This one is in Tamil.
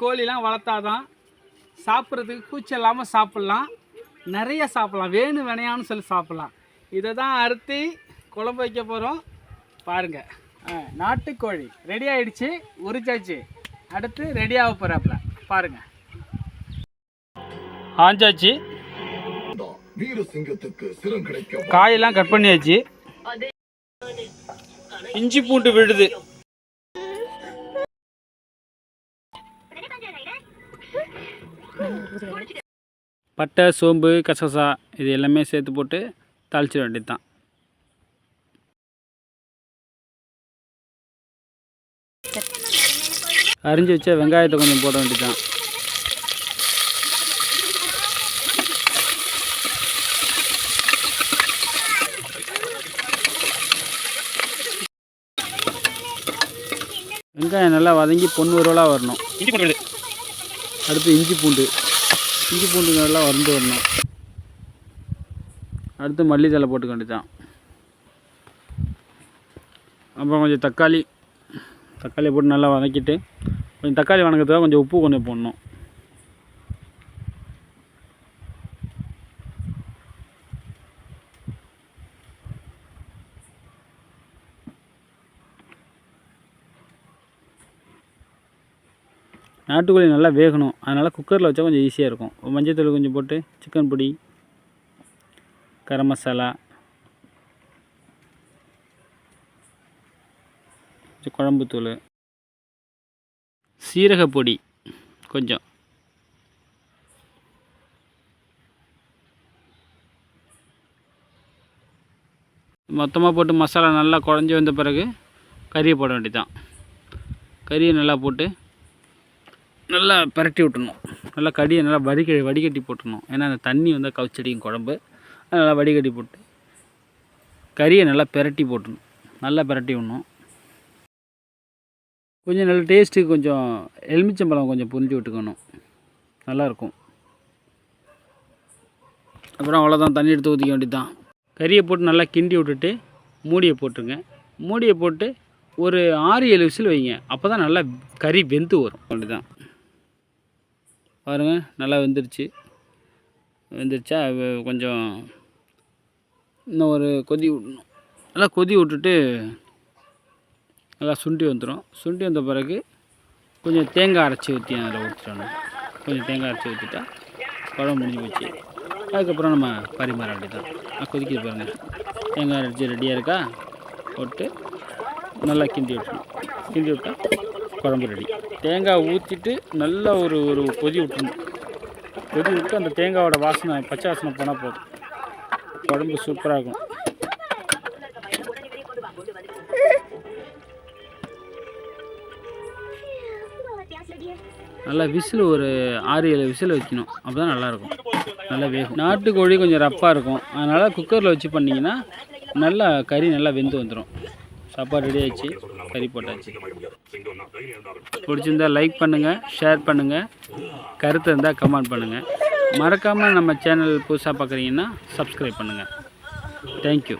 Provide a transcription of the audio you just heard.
கோழிலாம் வளர்த்தாதான் சாப்பிட்றதுக்கு கூச்சம் இல்லாமல் சாப்பிட்லாம். நிறைய சாப்பிட்லாம். வேணும் வேணையான்னு சொல்லி சாப்பிட்லாம். இதை தான் அறுத்து குழம்பு வைக்க போகிறோம் பாருங்கள் நாட்டுக்கோழி. ரெடி ஆயிடுச்சு. உரிச்சாச்சு. அடுத்து ரெடி ஆக போகிறாப்புல பாருங்கள் ஆஞ்சாச்சு. காயெல்லாம் கட் பண்ணியாச்சு. இஞ்சி பூண்டு விழுது. பட்டை சோம்பு கசகசா இது எல்லாமே சேர்த்து போட்டு தாளிச்சிட வேண்டியது தான் அரிஞ்சு வச்ச வெங்காயத்தை கொஞ்சம் போட வேண்டியது தான் வெங்காயம் நல்லா வதங்கி பொண்ணு உருவலாக வரணும் அடுத்து இஞ்சி பூண்டு. இஞ்சி பூண்டு நல்லா வறந்து வரணும். அடுத்து மல்லித்தலை போட்டுக்க வேண்டியதான் அப்புறம் கொஞ்சம் தக்காளி. தக்காளியை போட்டு நல்லா வதக்கிட்டு கொஞ்சம் தக்காளி வணக்கத்துக்காக கொஞ்சம் உப்பு கொஞ்சம் போடணும். நாட்டுக்கோழி நல்லா வேகணும். அதனால் குக்கரில் வச்சா கொஞ்சம் ஈஸியாக இருக்கும். மஞ்சத்தூள் கொஞ்சம் போட்டு சிக்கன் பொடி கரம் மசாலா கொஞ்சம் குழம்புத்தூள் சீரக பொடி கொஞ்சம். மொத்தமாக போட்டு மசாலா நல்லா குழஞ்சி வந்த பிறகு கறியை போட வேண்டியதான் கறியை நல்லா போட்டு நல்லா பிரட்டி விட்டுணும். நல்லா கடியை நல்லா வடிக வடிகட்டி போட்டுடணும் ஏன்னா அந்த தண்ணி வந்து கவுச்சடிக்கும் குழம்பு. நல்லா வடிகட்டி போட்டு கறியை நல்லா பிரட்டி போட்டுணும். நல்லா பிரட்டி விடணும். கொஞ்சம் நல்ல டேஸ்ட்டுக்கு கொஞ்சம் எலுமிச்சம்பழம் கொஞ்சம் புரிஞ்சு விட்டுக்கணும். நல்லாயிருக்கும். அப்புறம் அவ்வளோதான் தண்ணி எடுத்து ஊற்றிக்க வேண்டியதுதான். கறியை போட்டு நல்லா கிண்டி விட்டுட்டு மூடியை போட்டுருங்க. மூடியை போட்டு ஒரு ஆறு ஏழு விசில் வைங்க. அப்போ தான் நல்லா கறி வெந்து வரும். அப்படிதான் பாருங்கள் நல்லா வெந்துருச்சு. வெந்துருச்சா? கொஞ்சம் இன்னும் ஒரு கொதி விடணும். நல்லா கொதி விட்டுட்டு நல்லா சுண்டி வந்துடும் சுண்டி வந்த பிறகு கொஞ்சம் தேங்காய் அரைச்சி ஊற்றி அதில் ஊற்றிடணும் கொஞ்சம் தேங்காய் அரைச்சி ஊற்றிட்டா குழம்பு முடிஞ்சு போச்சு. அதுக்கப்புறம் நம்ம பரிமாற வேண்டியதான் கொதிக்க பாருங்கள் தேங்காய் அரைச்சி ரெடியாக இருக்கா? போட்டு நல்லா கிண்டி விட்டுணும் கிண்டி விட்டா குழம்பு ரெடி தேங்காய் ஊற்றிட்டு நல்லா ஒரு ஒரு கொதி விட்டுணும். கொதி விட்டு அந்த தேங்காயோட வாசனை பச்சை வாசனை போனால் போதும். குழம்பு சூப்பராக இருக்கும். நல்லா விசில் ஒரு ஆறு ஏழு விசில் வைக்கணும். அப்போ தான் நல்லாயிருக்கும் நல்லா வேகும். நாட்டுக்கோழி கொஞ்சம் ரப்பாக இருக்கும். அதனால் குக்கரில் வச்சு பண்ணிங்கன்னா நல்லா கறி நல்லா வெந்து வந்துடும் சாப்பாடு ரெடி ஆயிடுச்சு. கறி போட்டாச்சு. பிடிச்சிருந்தா லைக் பண்ணுங்கள் ஷேர் பண்ணுங்கள் கருத்து இருந்தால் கமெண்ட் பண்ணுங்கள் மறக்காமல் நம்ம சேனல் புதுசாக பார்க்குறீங்கன்னா சப்ஸ்கிரைப் பண்ணுங்கள் தேங்க்யூ